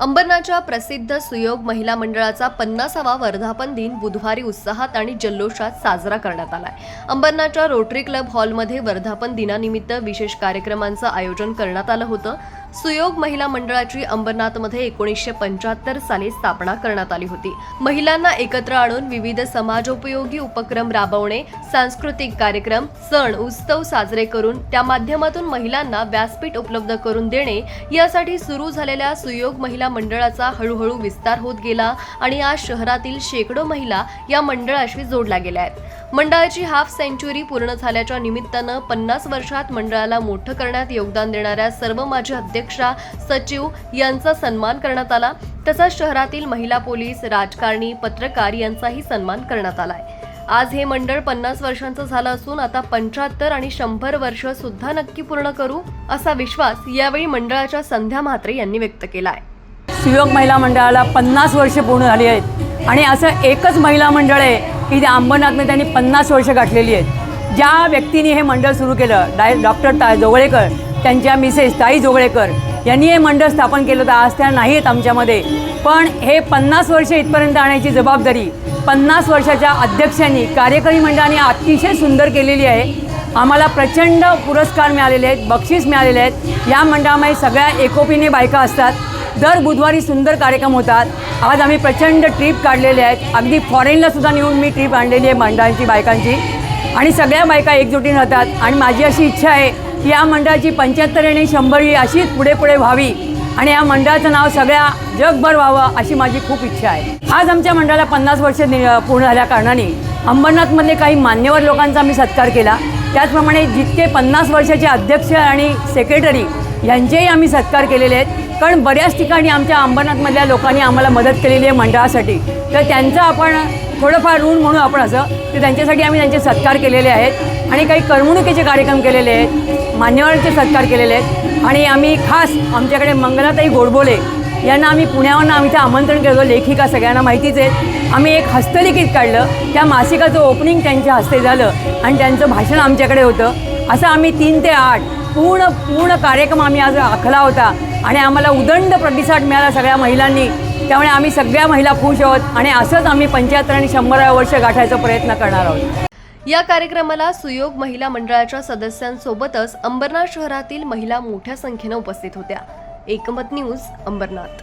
अंबरनाथच्या प्रसिद्ध सुयोग महिला मंडळाचा पन्नासावा वर्धापन दिन बुधवारी उत्साहात आणि जल्लोषात साजरा करण्यात आलाय. अंबरनाथच्या रोटरी क्लब हॉलमध्ये वर्धापन दिनानिमित्त विशेष कार्यक्रमांचं आयोजन करण्यात आलं होतं. सुयोग महिला मंडळाची अंबरनाथमध्ये एकोणीसशे पंच्याहत्तर साली स्थापना करण्यात आली होती. महिलांना एकत्र आणून विविध समाजोपयोगी उपक्रम राबवणे सांस्कृतिक कार्यक्रम सण उत्सव साजरे करून त्या माध्यमातून महिलांना व्यासपीठ उपलब्ध करून देणे यासाठी सुरू झालेल्या सुयोग महिला मंडळाचा हळूहळू विस्तार होत गेला आणि आज शहरातील शेकडो महिला या मंडळाशी जोडल्या गेल्या आहेत. मंडळाची हाफ सेंचुरी पूर्ण झाल्याच्या निमित्तानं पन्नास वर्षात मंडळाला मोठं करण्यात योगदान देणाऱ्या सर्व माजी अध्यक्षा सचिव यांचा सन्मान करण्यात आला. तसंच शहरातील महिला पोलीस राजकारणी पत्रकार यांचाही सन्मान करण्यात आलाय. आज हे मंडळ पन्नास वर्षांचं झालं असून आता पंच्याहत्तर आणि शंभर वर्ष सुद्धा नक्की पूर्ण करू असा विश्वास यावेळी मंडळाच्या संध्या म्हात्रे यांनी व्यक्त केलाय. सुयोग महिला मंडळाला पन्नास वर्ष पूर्ण झाली आहेत आणि असं एकच महिला मंडळ आहे की त्या अंबरनाथमध्ये त्यांनी पन्नास वर्ष गाठलेली आहेत. ज्या व्यक्तीने हे मंडळ सुरू केलं डाय डॉक्टर ता जोगळेकर त्यांच्या मिसेस ताई जोगळेकर यांनी हे मंडळ स्थापन केलं तर आज त्या नाही आहेत आमच्यामध्ये. पण हे पन्नास वर्ष इथपर्यंत आणण्याची जबाबदारी पन्नास वर्षाच्या अध्यक्षांनी कार्यकारी मंडळाने अतिशय सुंदर केलेली आहे. आम्हाला प्रचंड पुरस्कार मिळालेले आहेत बक्षीस मिळालेले आहेत. या मंडळामध्ये सगळ्या एकोपीने बायका असतात. दर बुधवारी सुंदर कार्यक्रम होतात. आज आम्ही प्रचंड ट्रीप काढलेले आहेत. अगदी फॉरेनलासुद्धा नेऊन मी ट्रीप आणलेली आहे मंडळांची बायकांची. आणि सगळ्या बायका एकजुटीनं राहतात. आणि माझी अशी इच्छा आहे की या मंडळाची पंच्याहत्तर आणि शंभर ही अशीच पुढे पुढे व्हावी. आणि या मंडळाचं नाव सगळ्या जगभर व्हावं अशी माझी खूप इच्छा आहे. आज आमच्या मंडळाला पन्नास वर्ष नि- पूर्ण झाल्या कारणाने अंबरनाथमधले काही मान्यवर लोकांचा आम्ही सत्कार केला. त्याचप्रमाणे जितके पन्नास वर्षाचे अध्यक्ष आणि सेक्रेटरी यांचेही आम्ही सत्कार केलेले आहेत. कारण बऱ्याच ठिकाणी आमच्या अंबरनाथमधल्या लोकांनी आम्हाला मदत केलेली आहे मंडळासाठी. तर त्यांचं आपण थोडंफार ऋण म्हणू आपण असं की त्यांच्यासाठी आम्ही त्यांचे सत्कार केलेले आहेत. आणि काही करमणुकीचे कार्यक्रम केलेले आहेत. मान्यवरांचे सत्कार केलेले आहेत. आणि आम्ही खास आमच्याकडे मंगलाताई गोडबोले यांना आम्ही पुण्यावरून आम्ही ते आमंत्रण केलं होतं. लेखिका सगळ्यांना माहितीच आहे. आम्ही एक हस्तलिखित काढलं. त्या मासिकाचं ओपनिंग त्यांच्या हस्ते झालं. आणि त्यांचं भाषण आमच्याकडे होतं. असं आम्ही तीन ते आठ पूर्ण पूर्ण कार्यक्रम आम्ही आज आखला होता. आणि आम्हाला उदंड प्रतिसाद मिळाला सगळ्या महिलांनी. त्यामुळे आम्ही सगळ्या महिला खुश आहोत आणि असंच आम्ही पंच्याहत्तर आणि शंभराव्या वर्ष गाठायचा प्रयत्न करणार आहोत. या कार्यक्रमाला सुयोग महिला मंडळाच्या सदस्यांसोबतच अंबरनाथ शहरातील महिला मोठ्या संख्येनं उपस्थित होत्या. एकमत न्यूज अंबरनाथ.